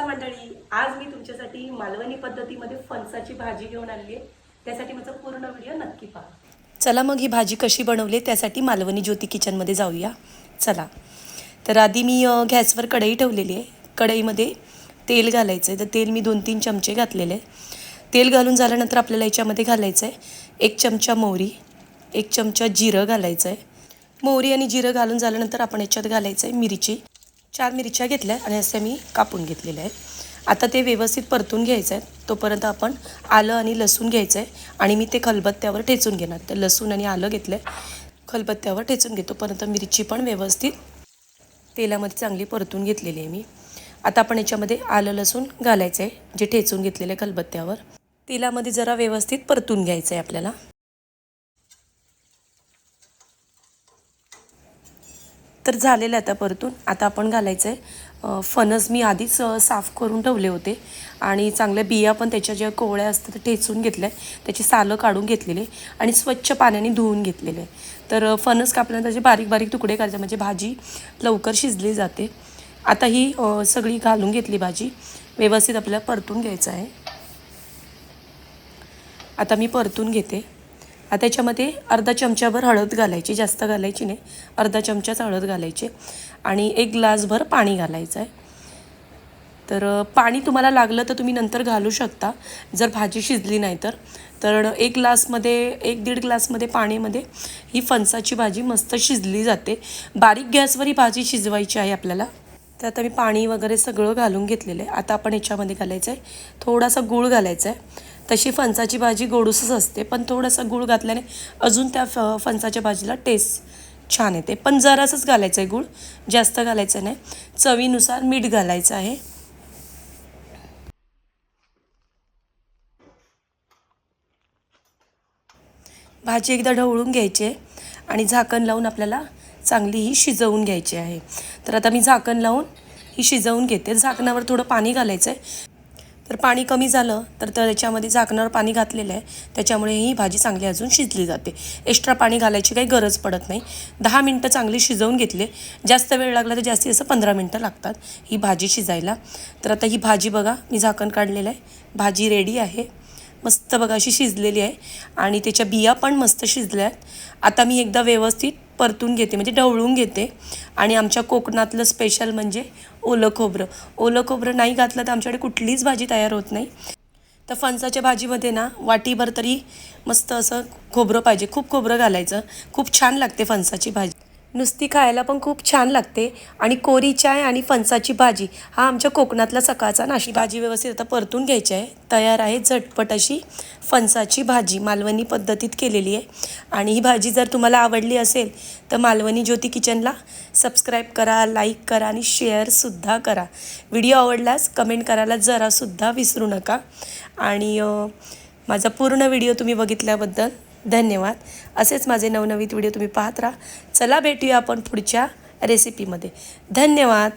नमस्कार मंडळी. आज मी तुमच्यासाठी मालवणी पद्धतीमध्ये फणसाची भाजी घेऊन आली आहे. त्यासाठी माझा पूर्ण व्हिडिओ नक्की पहा. चला मग ही भाजी कशी बनवली त्यासाठी मालवणी ज्योती किचनमध्ये जाऊया. चला. तर आधी मी गॅसवर कढई ठेवलेली आहे. कढईमध्ये तेल घालायचं आहे तर तेल मी दोन तीन चमचे घातलेले आहे. तेल घालून झाल्यानंतर आपल्याला याच्यामध्ये घालायचं आहे एक चमचा मोहरी एक चमचा जिरं घालायचं आहे मोहरी आणि जिरं घालून झाल्यानंतर आपण याच्यात घालायचं आहे मिरची. चार मिरच्या घेतल्या आणि असे मी कापून घेतलेल्या आहेत. आता ते व्यवस्थित परतून घ्यायचं आहे. तोपर्यंत आपण आलं आणि लसूण घ्यायचं आहे. आणि मी ते खलबत्त्यावर ठेचून घेणार. तर लसूण आणि आलं घेतलं आहे खलबत्त्यावर ठेचून घेतो. परंतु मिरची पण व्यवस्थित तेलामध्ये चांगली परतून घेतलेली आहे मी. आता आपण याच्यामध्ये आलं लसूण घालायचं आहे. जे ठेचून घेतलेलं आहे खलबत्त्यावर. तेलामध्ये जरा व्यवस्थित परतून घ्यायचं आहे आपल्याला. तर झालेलं आहे आता परतून. आता आपण घालायचं आहे फणस. मी आधीच साफ करून ठेवले होते. आणि चांगल्या बिया पण त्याच्या ज्या कोवळ्या असतात त्या ठेचून घेतल्या त्याची सालं काढून घेतलेले आणि स्वच्छ पाण्याने धुवून घेतलेले. तर फणस कापल्यानंतर त्याचे बारीक बारीक तुकडे करायचे म्हणजे भाजी लवकर शिजली जाते. आता ही सगळी घालून घेतली भाजी. व्यवस्थित आपल्याला परतून घ्यायचं आहे. आता मी परतून घेते. आता त्याच्यामध्ये अर्धा चमच्याभर हळद घालायची जास्त घालायची नाही. अर्धा चमचाच हळद घालायची आणि एक ग्लासभर पाणी घालायचं आहे तर पाणी तुम्हाला लागलं तर तुम्ही नंतर घालू शकता. जर भाजी शिजली नाही तर. तर एक ग्लासमध्ये एक दीड ग्लासमध्ये पाणीमध्ये ही फणसाची भाजी मस्त शिजली जाते. बारीक गॅसवर ही भाजी शिजवायची आहे आपल्याला. तर आता मी पाणी वगैरे सगळं घालून घेतलेलं आहे. आता आपण याच्यामध्ये घालायचं आहे थोडासा गूळ घालायचा आहे तशी फणसाची भाजी गोडूसच असते पण थोडासा गूळ घातल्याने अजून त्या फ फणसाच्या भाजीला टेस्ट छान येते. पण जरासंच घालायचं आहे गूळ जास्त घालायचं नाही. चवीनुसार मीठ घालायचं आहे. भाजी एकदा ढवळून घ्यायची आहे आणि झाकण लावून आपल्याला चांगली ही शिजवून घ्यायची आहे. तर आता मी झाकण लावून ही शिजवून घेते. झाकणावर थोडं पाणी घालायचं आहे तर पाणी कमी झालं तर त्याच्यामध्ये झाकणावर पाणी घातलेलं आहे. त्याच्यामुळे ही भाजी चांगली अजून शिजली जाते. एक्स्ट्रा पाणी घालायची काही गरज पडत नाही. दहा मिनटं चांगली शिजवून घेतले. जास्त वेळ लागला तर जास्तीत जास्त पंधरा मिनटं लागतात ही भाजी शिजायला. तर आता ही भाजी बघा मी झाकण काढलेलं आहे. भाजी रेडी आहे. मस्त बघा अशी शिजलेली आहे. आणि त्याच्या बिया पण मस्त शिजल्या आहेत. आता मी एकदा व्यवस्थित परतून घेते म्हणजे ढवळून घेते. आणि आमच्या कोकणातलं स्पेशल म्हणजे ओलं खोबरं. ओलं खोबरं नाही घातलं तर आमच्याकडे कुठलीच भाजी तयार होत नाही. तर फणसाच्या भाजीमध्ये ना वाटीभर तरी मस्त असं खोबरं पाहिजे. खूप खोबरं घालायचं. खूप छान लागते फणसाची भाजी. नुसती खायला पण खूप छान लागते. आणि कोरी चाय आणि फणसाची भाजी हा आमच्या कोकणातला सकाळचा नाश्ता. भाजी व्यवस्थित आता परतून घ्यायची आहे. तयार आहे झटपट अशी फणसाची भाजी. मालवणी पद्धतीत केलेली आहे. आणि ही भाजी जर तुम्हाला आवडली असेल तर मालवणी ज्योती किचनला सबस्क्राईब करा लाईक करा आणि शेअरसुद्धा करा. व्हिडिओ आवडल्यास कमेंट करायला जरासुद्धा विसरू नका. आणि माझा पूर्ण व्हिडिओ तुम्ही बघितल्याबद्दल धन्यवाद. असेच माझे नवनवीन व्हिडिओ तुम्ही पाहत राहा. चला भेटूया आपण पुढच्या रेसिपीमध्ये धन्यवाद.